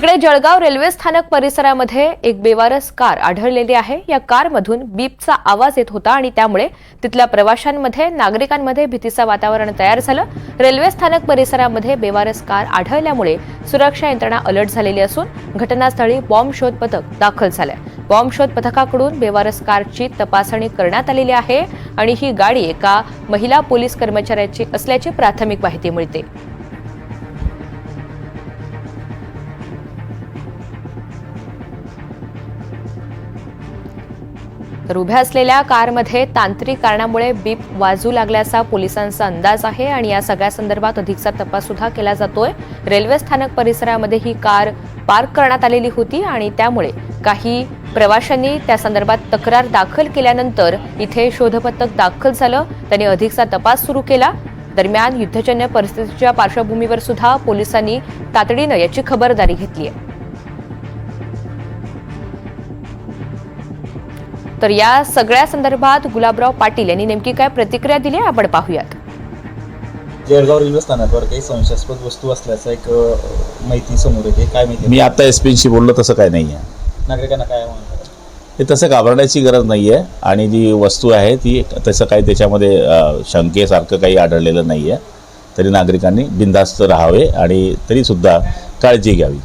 इकडे जळगाव रेल्वे स्थानक परिसरामध्ये एक बेवारस कार आढळलेली आहे. या कारमधून बीपचा आवाज येत होता आणि त्यामुळे तिथल्या प्रवाशांमध्ये नागरिकांमध्ये भीतीचं वातावरण तयार झालं. रेल्वे स्थानक परिसरामध्ये बेवारस कार आढळल्यामुळे सुरक्षा यंत्रणा अलर्ट झालेली असून घटनास्थळी बॉम्ब शोध पथक दाखल झालंय. बॉम्ब शोध पथकाकडून बेवारस कारची तपासणी करण्यात आलेली आहे आणि ही गाडी एका महिला पोलीस कर्मचाऱ्याची असल्याची प्राथमिक माहिती मिळते. तर उभ्या असलेल्या कारमध्ये तांत्रिक कारणामुळे बीप वाजू लागल्याचा पोलिसांचा अंदाज आहे आणि या सगळ्या संदर्भात अधिकचा तपास सुद्धा केला जातोय. रेल्वे स्थानक परिसरामध्ये ही कार पार्क करण्यात आलेली होती आणि त्यामुळे काही प्रवाशांनी त्या संदर्भात तक्रार दाखल केल्यानंतर इथे शोधपथक दाखल झालं. त्यांनी अधिकचा तपास सुरू केला. दरम्यान युद्धजन्य परिस्थितीच्या पार्श्वभूमीवर सुद्धा पोलिसांनी तातडीनं याची खबरदारी घेतली आहे. तर या सगळ्या संदर्भात गुलाबराव पाटील यांनी नेमकी काय प्रतिक्रिया दिली आहे आपण पाहूयात. जळगाव रेल्वे स्थानकावर काही संशयास्पद वस्तू असल्याचं एक माहिती समोर येते. काय माहिती? मी आता एस पीशी बोललो तसं काय नाही आहे नागरिकांना काय म्हणतात हे तसं घाबरण्याची गरज नाही आहे आणि जी वस्तू आहे ती तसं काही त्याच्यामध्ये शंकेसारखं काही आढळलेलं नाही आहे तरी नागरिकांनी बिनधास्त राहावे आणि तरीसुद्धा काळजी घ्यावी.